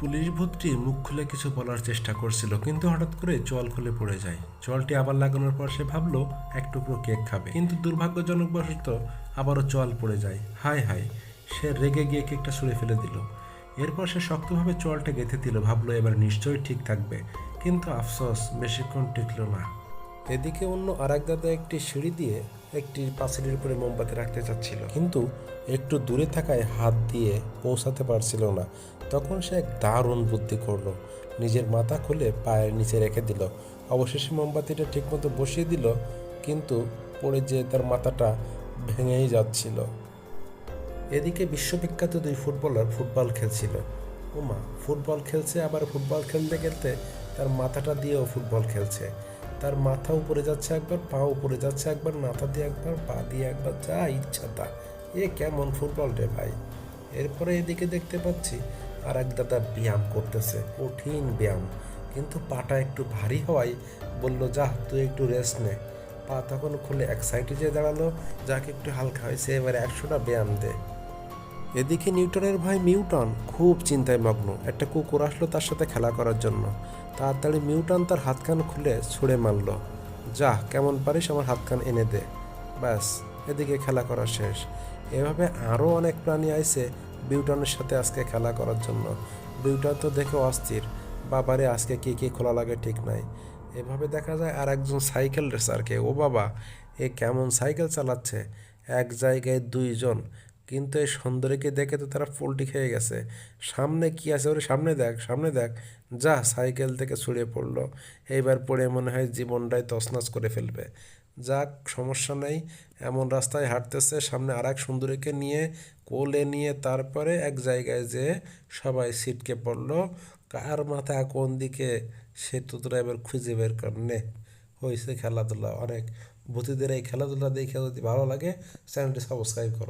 Police ভূতটি মুখ খুলে কিছু বলার চেষ্টা করছিল, কিন্তু হঠাৎ করে জল খুলে পড়ে যায়। জলটি আবার লাগানোর পর সে ভাবলো, এক টুকরো কেক খাবে। কিন্তু দুর্ভাগ্যজনক দুর্ভাগ্যজনকবশত আবারও জল পড়ে যায়। হায় হায় সে রেগে গিয়ে কেকটা ছুঁড়ে ফেলে দিল। এরপর সে শক্তভাবে চলটা গেঁথে দিল, ভাবলো, এবার নিশ্চয়ই ঠিক থাকবে। কিন্তু আফসোস, বেশিক্ষণ টিকল না। এদিকে অন্য আরেক দাদা একটি সিঁড়ি দিয়ে একটি পাঁচিলের উপরে মোমবাতি রাখতে চাচ্ছিল। কিন্তু একটু দূরে থাকায় হাত দিয়ে পৌঁছাতে পারছিল না। তখন সে এক দারুণ বুদ্ধি করল। নিজের মাথা খুলে পায়ের নিচে রেখে দিল। অবশেষে মোমবাতিটা ঠিকমতো বসিয়ে দিল, কিন্তু পড়ে যেয়ে তার মাথাটা ভেঙেই যাচ্ছিল। এদিকে বিশ্ববিখ্যাত দুই ফুটবলার ফুটবল খেলছিল। ওমা, ফুটবল খেলছে, আবার ফুটবল খেলতে খেলতে তার মাথাটা দিয়েও ফুটবল খেলছে। তার মাথা উপরে যাচ্ছে একবার, পা উপরে যাচ্ছে একবার, মাথা দিয়ে একবার, পা দিয়ে একবার, যা ইচ্ছা তা। এ কেমন ফুটবল রে ভাই। এরপরে এদিকে দেখতে পাচ্ছি আর এক দাদা ব্যায়াম করতেছে, কঠিন ব্যায়াম। কিন্তু পাটা একটু ভারী হওয়ায় বলল, যা, তুই একটু রেস্ট নে। পা তখন খুলে এক সাইডে যে দাঁড়াল, যাকে, একটু হালকা হয়েছে, এবারে একশোটা ব্যায়াম দে। এদিকে নিউটনের ভাই মিউটন খুব চিন্তায় মগ্ন। একটা কুকুর আসলো তার সাথে খেলা করার জন্য। তাড়াতাড়ি মিউটন তার হাতখান খুলে ছুঁড়ে মারল। যা কেমন পারিস আমার হাতখান এনে দে। ব্যাস, এদিকে খেলা করা শেষ। এভাবে আরও অনেক প্রাণী আইছে বিউটনের সাথে আজকে খেলা করার জন্য। বিউটান তো দেখে অস্থির। বাবারে, আজকে কি কি খোলা লাগে ঠিক নাই। এভাবে দেখা যায় আর একজন সাইকেল রেসারকে। ও বাবা, এ কেমন সাইকেল চালাচ্ছে? এক জায়গায় দুইজন। কিন্তু এই সুন্দরীকে দেখে তো তারা পোল্টি খেয়ে গেছে। সামনে কি আছে ওরে? সামনে দেখ সামনে দেখ। যা, সাইকেল থেকে ছুঁড়ে পড়ল। এইবার পড়ে মনে হয় জীবনটাই তছনছ করে ফেলবে। যাক, সমস্যা নেই। এমন রাস্তায় হাঁটতেছে। সামনে আর এক সুন্দরীকে নিয়ে, কোলে নিয়ে তারপরে এক জায়গায় যে সবাই ছিটকে পড়ল। কার মাথা কোন দিকে? সে তো তোরা এবার খুঁজে বের কর নে। হয়েছে খেলাধুলা। অনেক ভূতিদের এই খেলাধুলা দেখে যদি ভালো লাগে, চ্যানেলটি সাবস্ক্রাইব করো।